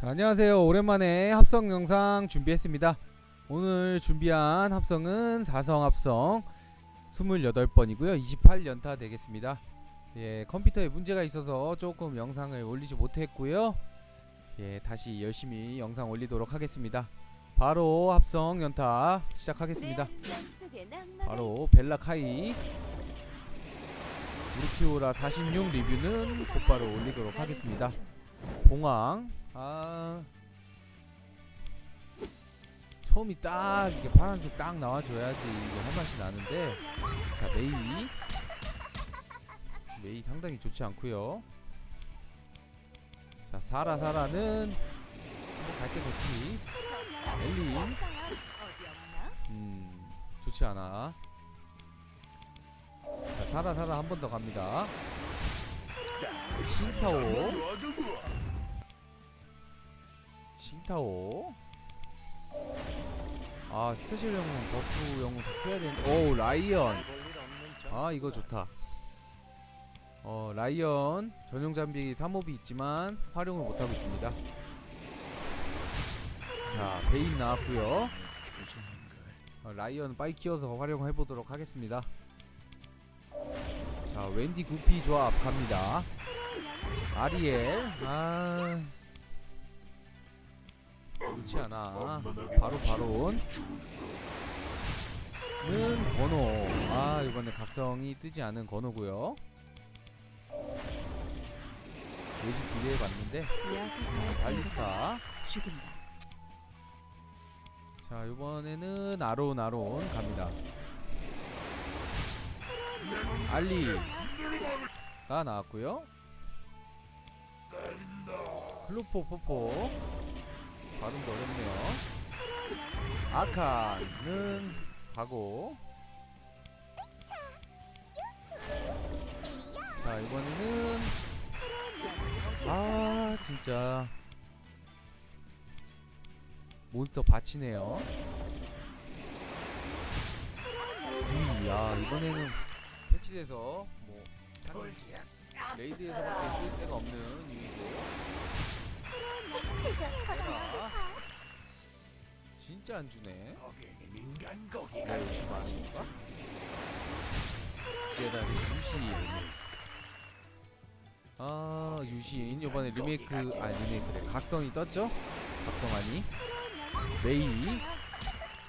자, 안녕하세요. 오랜만에 합성 영상 준비했습니다. 오늘 준비한 합성은 4성 합성 28번이고요. 28연타 되겠습니다. 예, 컴퓨터에 문제가 있어서 조금 영상을 올리지 못했고요. 예, 다시 열심히 영상 올리도록 하겠습니다. 바로 합성 연타 시작하겠습니다. 바로 벨라카이 우르키오라 46 리뷰는 곧바로 올리도록 하겠습니다. 봉황 아. 처음이 딱 이게 파란색 딱 나와줘야지 이게 할 맛이 나는데. 자 메이. 메이 상당히 좋지 않고요. 자 사라 사라는 뭐갈때 좋지 엘린 음 좋지 않아. 자 사라 사라 한 번 더 갑니다. 신타오 신타오. 아 스페셜 영웅 버프 영웅 더 켜야 되는데. 오 라이언. 아 이거 좋다. 어 라이언. 전용 장비 3몹이 있지만 활용을 못하고 있습니다. 자 베인 나왔고요. 어, 라이언 빨리 키워서 활용해 보도록 하겠습니다. 자 웬디 구피 조합 갑니다. 아리엘. 아 좋지 않아. 바로 바론 는 건호. 아 이번에 각성이 뜨지 않은 건호고요. 예시 비례해 봤는데. 발리스타. 죽인다. 자 이번에는 아론 아론 갑니다. 알리가 나왔고요. 클로포 포포 발음도 어렵네요. 아칸은 가고. 자 이번에는 아 진짜. 몬스터 받치네요. 이야 이번에는 패치돼서 뭐 레이드에서밖에 쓸 데가 없는 유이고 진짜 안 주네. 욕심 많은 건가? 제다리 유신 아 유신 이번에 리메이크 아 리메이크래 각성이 떴죠? 각성하니. 메이.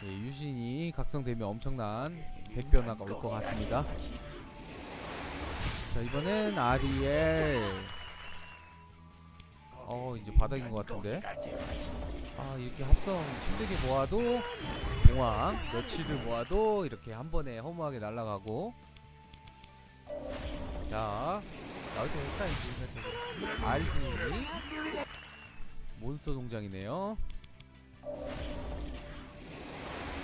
예, 유신이 각성되면 엄청난 백변화가 올 것 같습니다. 자 이번엔 아리엘. 어 이제 바닥인 것 같은데 아 이렇게 합성 힘들게 모아도 공황 며칠을 모아도 이렇게 한 번에 허무하게 날아가고. 자 나올 때 했다 이제. 알비. 몬스터 농장이네요.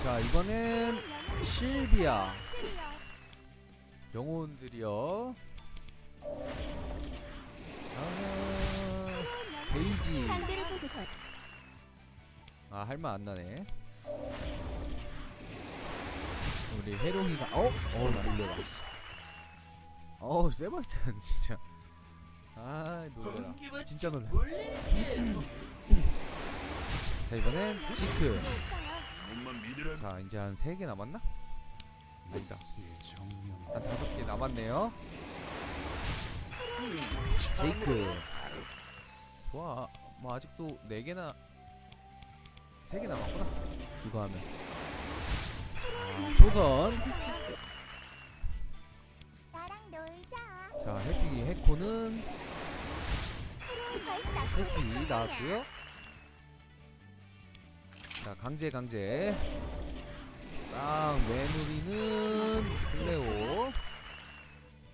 자 이번엔 실비아. 영혼들이요 아 베이지 아 할말 안 나네. 우리 해롱이가 어? 어나 놀래라 어우 세바스찬 진짜. 아 놀래라. 진짜 놀래. 자 이번엔 지크. 자 이제 한 3개 남았나? 아니다. 한 5개 남았네요. 제이크. 좋아. 뭐 아직도 4개나 3개 남았구나. 이거 하면. 자, 조선. 나랑 놀자. 자 해피 해코는 해피 나왔고요. 자 강제 강제. 땅 메모리는 플레오.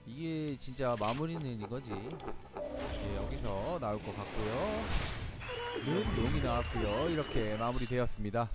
이게 진짜 마무리는 이거지. 예, 여기서 나올 것 같고요 는 용이 나왔고요. 이렇게 마무리되었습니다